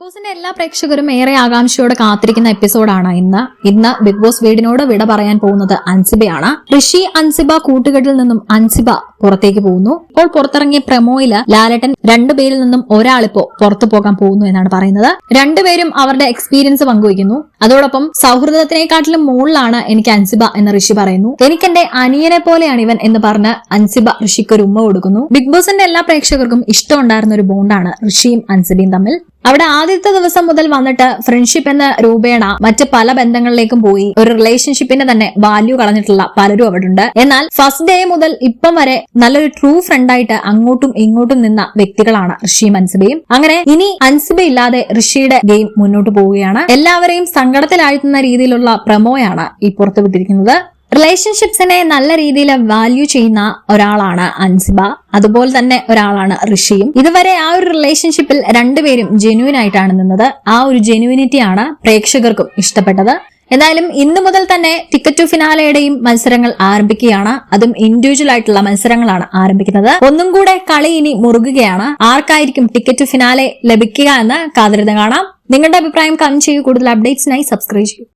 Big ബോസിന്റെ എല്ലാ പ്രേക്ഷകരും ഏറെ ആകാംക്ഷയോടെ കാത്തിരിക്കുന്ന എപ്പിസോഡാണ് ഇന്ന്. ഇന്ന് ബിഗ് ബോസ് വീടിനോട് വിട പറയാൻ പോകുന്നത് അൻസിബയാണ്. ഋഷി അൻസിബ കൂട്ടുകെട്ടിൽ നിന്നും അൻസിബ പുറത്തേക്ക് പോകുന്നു. ഇപ്പോൾ പുറത്തിറങ്ങിയ പ്രമോയിൽ ലാലട്ടൻ രണ്ടുപേരിൽ നിന്നും ഒരാളിപ്പോ പുറത്തു പോകാൻ പോകുന്നു എന്നാണ് പറയുന്നത്. രണ്ടുപേരും അവരുടെ എക്സ്പീരിയൻസ് പങ്കുവയ്ക്കുന്നു. അതോടൊപ്പം സൗഹൃദത്തിനെക്കാട്ടിലും മുകളിലാണ് എനിക്ക് അൻസിബ എന്ന് ഋഷി പറയുന്നു. എനിക്ക് എന്റെ അനിയനെ പോലെയാണ് ഇവൻ എന്ന് പറഞ്ഞ് അൻസിബ ഋഷിക്ക് ഒരു ഉമ്മ കൊടുക്കുന്നു. ബിഗ് ബോസിന്റെ എല്ലാ പ്രേക്ഷകർക്കും ഇഷ്ടമുണ്ടായിരുന്ന ഒരു ബോണ്ടാണ് ഋഷിയും അൻസിബയും തമ്മിൽ. അവിടെ ആദ്യത്തെ ദിവസം മുതൽ വന്നിട്ട് ഫ്രണ്ട്ഷിപ്പ് എന്ന രൂപേണ മറ്റ് പല ബന്ധങ്ങളിലേക്കും പോയി. ഒരു റിലേഷൻഷിപ്പിന്റെ തന്നെ വാല്യൂ കളഞ്ഞിട്ടുള്ള പലരും അവിടെ ഉണ്ട് എന്നാൽ ഫസ്റ്റ് ഡേ മുതൽ ഇപ്പം വരെ നല്ലൊരു ട്രൂ ഫ്രണ്ടായിട്ട് അങ്ങോട്ടും ഇങ്ങോട്ടും നിന്ന വ്യക്തികളാണ് ഋഷിയും അൻസിബയും. അങ്ങനെ ഇനി അൻസിബ ഇല്ലാതെ ഋഷിയുടെ ഗെയിം മുന്നോട്ട് പോവുകയാണ്. എല്ലാവരെയും സങ്കടത്തിലാഴ്ത്തുന്ന രീതിയിലുള്ള പ്രമോയാണ് ഈ പുറത്തുവിട്ടിരിക്കുന്നത്. റിലേഷൻഷിപ്സിനെ നല്ല രീതിയിൽ വാല്യൂ ചെയ്യുന്ന ഒരാളാണ് അൻസിബ. അതുപോലെ തന്നെ ഒരാളാണ് ഋഷിയും. ഇതുവരെ ആ ഒരു റിലേഷൻഷിപ്പിൽ രണ്ടുപേരും ജെന്യൂൻ ആയിട്ടാണ് നിന്നത്. ആ ഒരു ജെന്യൂനിറ്റിയാണ് പ്രേക്ഷകർക്കും ഇഷ്ടപ്പെട്ടത്. എന്തായാലും ഇന്നു മുതൽ തന്നെ ടിക്കറ്റ് ടു ഫിനാലയുടെയും മത്സരങ്ങൾ ആരംഭിക്കുകയാണ്. അതും ഇൻഡിവിജ്വൽ ആയിട്ടുള്ള മത്സരങ്ങളാണ് ആരംഭിക്കുന്നത്. ഒന്നും കൂടെ കളി ഇനി മുറുകുകയാണ്. ആർക്കായിരിക്കും ടിക്കറ്റ് ടു ഫിനാലെ ലഭിക്കുക എന്ന് കാത്തിരുന്ന് കാണാം. നിങ്ങളുടെ അഭിപ്രായം കമന്റ് ചെയ്യൂ. കൂടുതൽ അപ്ഡേറ്റ്സിനായി സബ്സ്ക്രൈബ് ചെയ്യൂ.